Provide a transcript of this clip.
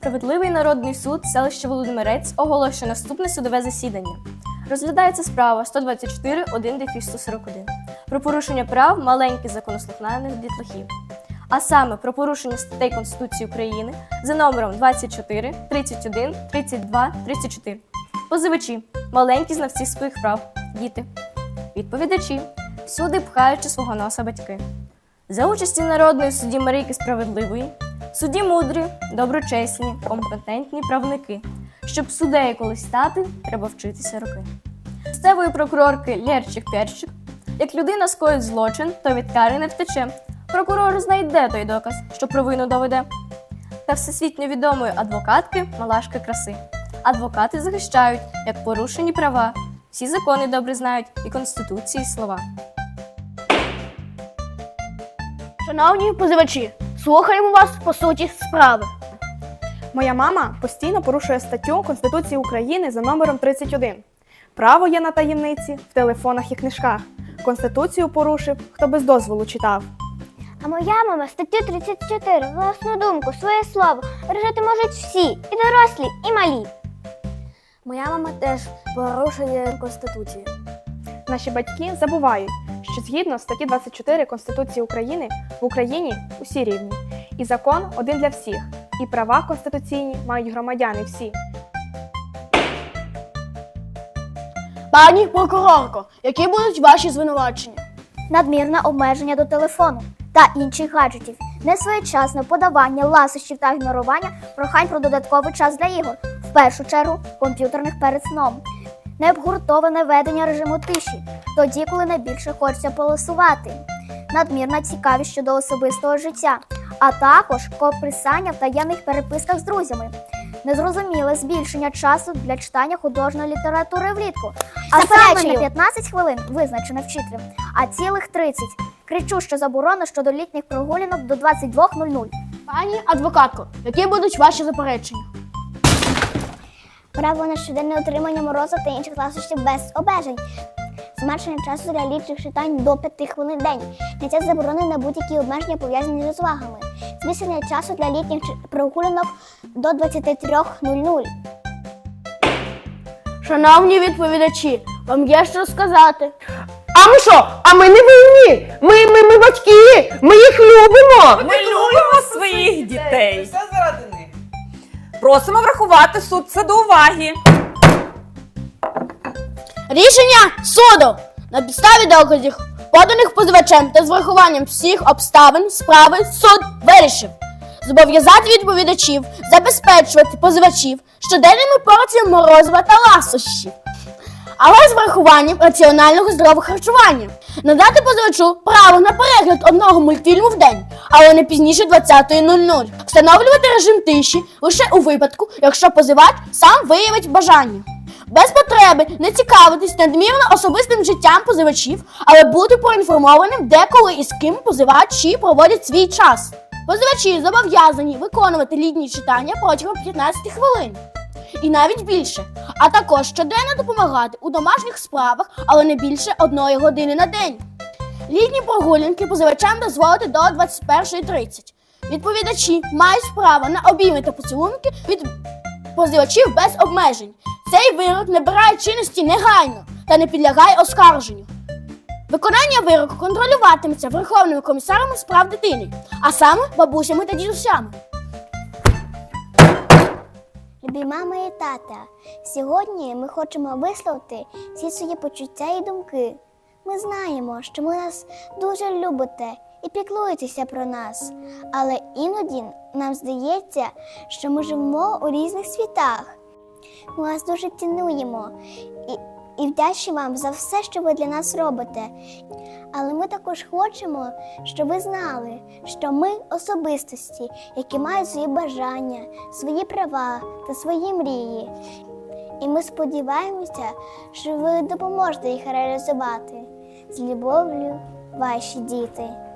Справедливий народний суд селища Володимирець оголошує наступне судове засідання. Розглядається справа 124 1 141 про порушення прав маленьких законослухняних дітлахів, а саме про порушення статей Конституції України за номером 24, 31, 32, 34. Позивачі маленькі знавці своїх прав, діти. Відповідачі всюди пхаючи свого носа батьки. За участі народної судді Марійки Справедливої, судді мудрі, доброчесні, компетентні правники. Щоб суддею колись стати, треба вчитися роки. Місцевої прокурорки Лєрчик Перчик, як людина скоїть злочин, то від кари не втече. Прокурор знайде той доказ, що провину доведе. Та всесвітньо відомої адвокатки Малашки краси. Адвокати захищають як порушені права, всі закони добре знають і конституції слова. Шановні позивачі, слухаємо вас по суті справи. Моя мама постійно порушує статтю Конституції України за номером 31. Право є на таємниці в телефонах і книжках. Конституцію порушив, хто без дозволу читав. А моя мама статтю 34, власну думку, своє слово виражати можуть всі, і дорослі, і малі. Моя мама теж порушує Конституцію. Наші батьки забувають, що згідно статті 24 Конституції України в Україні усі рівні, і закон один для всіх, і права конституційні мають громадяни всі. Пані прокурорко, які будуть ваші звинувачення? Надмірне обмеження до телефону та інших гаджетів, несвоєчасне подавання ласощів та ігнорування прохань про додатковий час для ігор, в першу чергу комп'ютерних перед сном, необгуртоване ведення режиму тиші, тоді, коли найбільше хочеться полосувати, надмірна цікавість щодо особистого життя, а також кописання в таємних переписках з друзями. Незрозуміле збільшення часу для читання художньої літератури влітку, а саме не 15 хвилин визначено вчителем, а цілих 30. Кричу, що заборона щодо літніх прогулянок до 22.00. Пані адвокатко, які будуть ваші заперечення? Право на щоденне отримання морозу та інших ласощів без обмежень. Зменшення часу для літніх читань до 5 хвилин в день. Зняття заборони на будь-які обмеження пов'язані з розвагами. Збільшення часу для літніх прогулянок до 23.00. Шановні відповідачі, вам є що сказати. А ми що? А ми не винні! Ми Просимо врахувати суд. Це до уваги. Рішення суду. На підставі доказів, поданих позивачем та з врахуванням всіх обставин справи суд вирішив зобов'язати відповідачів забезпечувати позивачів щоденними порціями морозива та ласощів, але з врахуванням раціонального здорового харчування, надати позивачу право на перегляд одного мультфільму в день, але не пізніше 20.00, встановлювати режим тиші лише у випадку, якщо позивач сам виявить бажання. Без потреби не цікавитись надмірно особистим життям позивачів, але бути поінформованим, де коли і з ким позивачі проводять свій час. Позивачі зобов'язані виконувати літні читання протягом 15 хвилин. І навіть більше, а також щоденно допомагати у домашніх справах, але не більше одної години на день. Літні прогулянки позивачам дозволити до 21.30. Відповідачі мають право на обійми та поцілунки від позивачів без обмежень. Цей вирок набирає чинності негайно та не підлягає оскарженню. Виконання вироку контролюватиметься Верховними комісарами з прав дитини, а саме бабусями та дідусями. Мама і тата, сьогодні ми хочемо висловити всі свої почуття і думки. Ми знаємо, що ви нас дуже любите і піклуєтеся про нас, але іноді нам здається, що ми живемо у різних світах. Ми вас дуже цінуємо і вдячні вам за все, що ви для нас робите. Але ми також хочемо, щоб ви знали, що ми особистості, які мають свої бажання, свої права та свої мрії. І ми сподіваємося, що ви допоможете їх реалізувати. З любов'ю, ваші діти.